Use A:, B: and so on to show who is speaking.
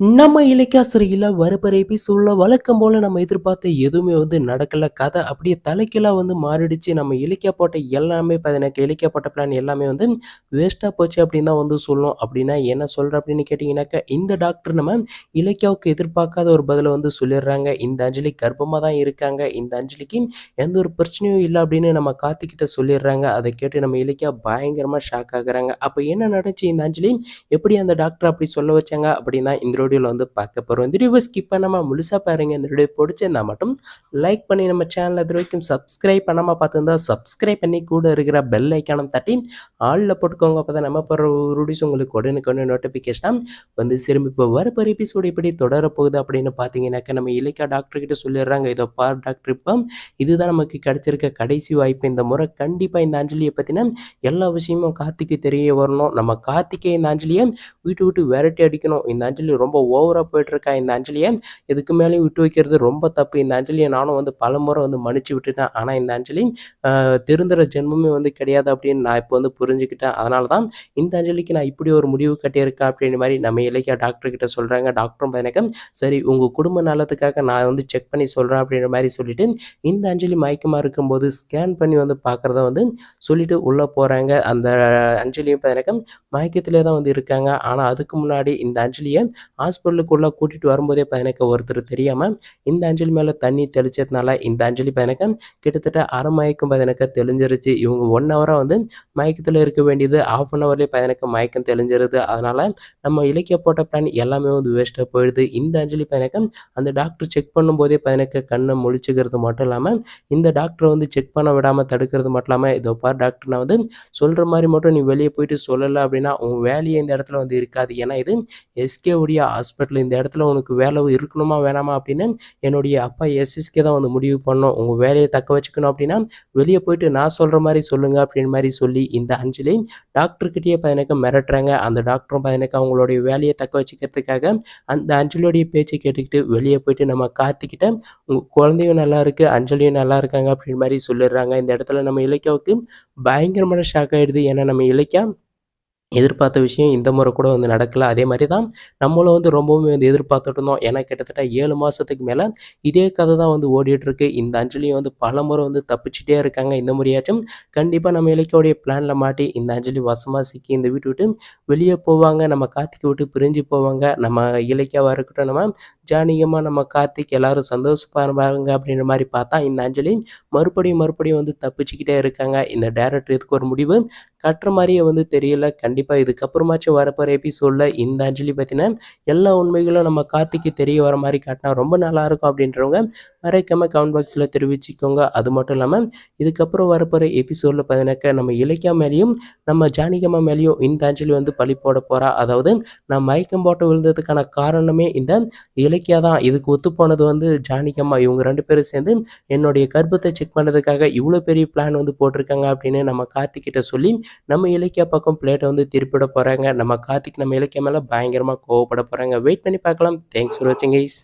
A: நம்ம இலக்கியாசிரியில வரப்போற எபிசோடில் வழக்கம் போல் நம்ம எதிர்பார்த்த எதுவுமே வந்து நடக்கல. கதை அப்படியே தலைக்கெல்லாம் வந்து மாறிடுச்சு. நம்ம இலக்கியா போட்ட எல்லாமே பார்த்தீங்கன்னாக்க, இலக்கியா போட்ட பிளான் எல்லாமே வந்து வேஸ்ட்டாக போச்சு அப்படின்னு தான் வந்து சொல்லணும். அப்படின்னா என்ன சொல்கிற அப்படின்னு கேட்டிங்கனாக்கா இந்த டாக்டர் நம்ம இலக்கியாவுக்கு எதிர்பார்க்காத ஒரு பதிலை வந்து சொல்லிடுறாங்க. இந்த அஞ்சலி கர்ப்பமாக தான் இருக்காங்க. இந்த அஞ்சலிக்கு எந்த ஒரு பிரச்சனையும் இல்லை அப்படின்னு நம்ம கார்த்திக்கிட்ட சொல்லிடுறாங்க. அதை கேட்டு நம்ம இலக்கியா பயங்கரமாக ஷாக் ஆகுறாங்க. அப்போ என்ன நடந்துச்சு இந்த அஞ்சலி? எப்படி அந்த டாக்டர் அப்படி சொல்ல வச்சாங்க? அப்படின்னா இந்த வீடியோவில் வந்து பார்க்க போகிறோம் இந்த வீடியோவை ஸ்கிப் பண்ணாமல் முழுசாக பாருங்கள் இந்த வீடியோ பிடிச்சிருந்தா மட்டும் லைக் பண்ணி நம்ம சேனல் இது வரைக்கும் சப்ஸ்கிரைப் பண்ணாமல் பார்த்துருந்தா சப்ஸ்கிரைப் பண்ணி கூட இருக்கிற பெல் ஐக்கானம் தட்டி ஆளில் போட்டுக்கோங்க. அப்போ தான் நம்ம போகிற வீடியோஸ் உங்களுக்கு உடனுக்குடனே நோட்டிஃபிகேஷன் வந்து திரும்பி இப்போ வரப்போகிற எபிசோடு எப்படி தொடரப்போகுது அப்படின்னு பார்த்தீங்கன்னாக்கா நம்ம இலக்கியா டாக்டர் கிட்ட சொல்லிடுறாங்க. இதோ பார் டாக்டர் இப்போ இதுதான் நமக்கு கிடைச்சிருக்க கடைசி வாய்ப்பு. இந்த முறை கண்டிப்பாக இந்த அஞ்சலியை பற்றின எல்லா விஷயமும் கார்த்திக்கு தெரிய வரணும். நம்ம கார்த்திகை இந்த அஞ்சலியை வீட்டு விட்டு விரட்டி அடிக்கணும். இந்த அஞ்சலி ரொம்ப ஓவராக போயிட்டுருக்கா இந்த அஞ்சலியை? இதுக்கு மேலேயும் விட்டு வைக்கிறது ரொம்ப தப்பு. இந்த அஞ்சலியை நானும் வந்து பல முறை வந்து மன்னிச்சு விட்டுட்டேன். ஆனால் இந்த அஞ்சலி திருந்துற ஜென்மமே வந்து கிடையாது அப்படின்னு நான் இப்போ வந்து புரிஞ்சுக்கிட்டேன். அதனால தான் இந்த அஞ்சலிக்கு நான் இப்படி ஒரு முடிவு கட்டியிருக்கேன் அப்படின்ற மாதிரி நம்ம இலக்கிய டாக்டர் கிட்ட சொல்கிறாங்க டாக்டரும் எனக்கு சரி உங்கள் குடும்ப நலத்துக்காக நான் வந்து செக் பண்ணி சொல்கிறேன் அப்படின்ற மாதிரி சொல்லிட்டு இந்த அஞ்சலி மயக்கமாக இருக்கும்போது ஸ்கேன் பண்ணி வந்து பார்க்குறத வந்து சொல்லிட்டு உள்ளே போகிறாங்க அந்த அஞ்சலியும் எனக்கு மயக்கத்திலே தான் வந்து இருக்காங்க. ஆனால் அதுக்கு முன்னாடி இந்த அஞ்சலியை ஹாஸ்பிட்டலுக்குள்ளே கூட்டிகிட்டு வரும்போதே பையனுக்கு ஒருத்தர் தெரியாமல் இந்த அஞ்சலி மேலே தண்ணி தெளிச்சதுனால இந்த அஞ்சலி பையனுக்கு கிட்டத்தட்ட அரை மயக்கம் பையனுக்கு தெளிஞ்சிருச்சு. இவங்க ஒன் ஹவராக வந்து மயக்கத்தில் இருக்க வேண்டியது ஆஃப் அன் ஹவர்லேயே பையனுக்கு மயக்கம் தெளிஞ்சிருது. அதனால் நம்ம இலக்கிய போட்ட பிளான் எல்லாமே வந்து வேஸ்ட்டாக போயிடுது. இந்த அஞ்சலி பையனுக்கு அந்த டாக்டர் செக் பண்ணும்போதே பையனுக்கு கண்ணை முழிச்சுக்கிறது மட்டும் இல்லாமல் இந்த டாக்டரை வந்து செக் பண்ண விடாமல் தடுக்கிறது மட்டும் இல்லாமல் இதோ பார் டாக்டர் நான் வந்து சொல்கிற மாதிரி மட்டும் நீ வெளியே போயிட்டு சொல்லலை அப்படின்னா உன் வேலையே இந்த இடத்துல வந்து இருக்காது. ஏன்னா இது எஸ்கே உடைய ஹாஸ்பிட்டல் இந்த இடத்துல உனக்கு வேலை இருக்கணுமா வேணாமா அப்படின்னு என்னுடைய அப்பா எஸ்எஸ்கே தான் வந்து முடிவு பண்ணோம். உங்கள் வேலையை தக்க வச்சுக்கணும் அப்படின்னா வெளியே போயிட்டு நான் சொல்கிற மாதிரி சொல்லுங்கள் அப்படின்னு மாதிரி சொல்லி இந்த அஞ்சலி டாக்டர்கிட்டயே பதினக்க மிரட்டுறாங்க. அந்த டாக்டரும் பதினக்க அவங்களுடைய வேலையை தக்க வச்சுக்கிறதுக்காக அந்த அஞ்சலியோடைய பேச்சை கேட்டுக்கிட்டு வெளியே போயிட்டு நம்ம காத்துக்கிட்ட உங்கள் குழந்தையும் நல்லா இருக்குது அஞ்சலியும் நல்லா இருக்காங்க அப்படின்னு மாதிரி சொல்லிடுறாங்க. இந்த இடத்துல நம்ம இலக்கியாவுக்கு பயங்கரமான ஷாக் ஆகிடுது ஏன்னா நம்ம இலக்கியா எதிர்பார்த்த விஷயம் இந்த முறை கூட வந்து நடக்கல. அதே மாதிரி தான் நம்மளும் வந்து ரொம்பவுமே வந்து எதிர்பார்த்துட்டு இருந்தோம். ஏன்னா கிட்டத்தட்ட ஏழு மாதத்துக்கு மேலே இதே கதை தான் வந்து ஓடிட்டுருக்கு இந்த அஞ்சலியும் வந்து பல முறை வந்து தப்பிச்சிட்டே இருக்காங்க இந்த முறையாச்சும். கண்டிப்பாக நம்ம இலக்கியோடைய பிளானில் மாட்டி இந்த அஞ்சலி வசமாக சிக்கி இந்த வீட்டு விட்டு வெளியே போவாங்க. நம்ம கார்த்திக் விட்டு பிரிஞ்சு போவாங்க. நம்ம இலக்கியாவாக இருக்கட்டும் நம்ம ஜானிகமாக நம்ம கார்த்திக் எல்லாரும் சந்தோஷப்படுவாங்க அப்படின்ற மாதிரி பார்த்தா இந்த அஞ்சலி மறுபடியும் மறுபடியும் வந்து தப்பிச்சுக்கிட்டே இருக்காங்க. இந்த டேரக்டர் இதுக்கு ஒரு முடிவு. கட்டுற மாதிரியே வந்து தெரியல. கண்டிப்பாக இதுக்கப்புறமாச்சும் வரப்போகிற எபிசோடில் இந்த அஞ்சலி பற்றின எல்லா உண்மைகளும் நம்ம கார்த்திக்கு தெரிய வர மாதிரி காட்டினா ரொம்ப நல்லாயிருக்கும் அப்படின்றவங்க மறைக்காமல் கமெண்ட் பாக்ஸில் தெரிவிச்சுக்கோங்க. அது மட்டும் இல்லாமல் இதுக்கப்புறம் வரப்போகிற எபிசோடில் பார்த்தீங்கன்னாக்கா நம்ம இலக்கியா மேலேயும் நம்ம ஜானிகம்மா மேலேயும் இந்த அஞ்சலி வந்து பழி போட போகிறா அதாவது நான் மயக்கம் போட்டு விழுந்ததுக்கான காரணமே இந்த இலக்கியா தான். இதுக்கு ஒத்து போனது வந்து ஜானிகம்மா இவங்க ரெண்டு பேரும் சேர்ந்து என்னுடைய கர்ப்பத்தை செக் பண்ணுறதுக்காக இவ்வளோ பெரிய பிளான் வந்து போட்டிருக்காங்க அப்படின்னு நம்ம கார்த்திக்கிட்ட சொல்லி நம்ம இலக்கிய பக்கம் பிளேட்டை வந்து திருப்பிட போகிறாங்க நம்ம கார்த்திக் நம்ம இலக்கிய மேலே பயங்கரமாக கோவப்பட போகிறாங்க வெயிட் பண்ணி பார்க்கலாம். தேங்க்ஸ் ஃபார் வாட்சிங் கைஸ்